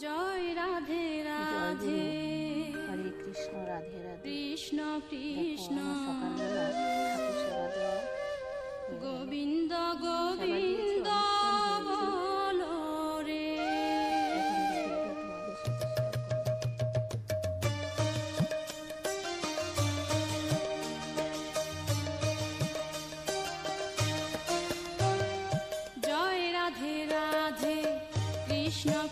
জয় Radhe Radhe হরে Krishna Radhe Radhe Krishna Krishna Govinda Govinda Yeah.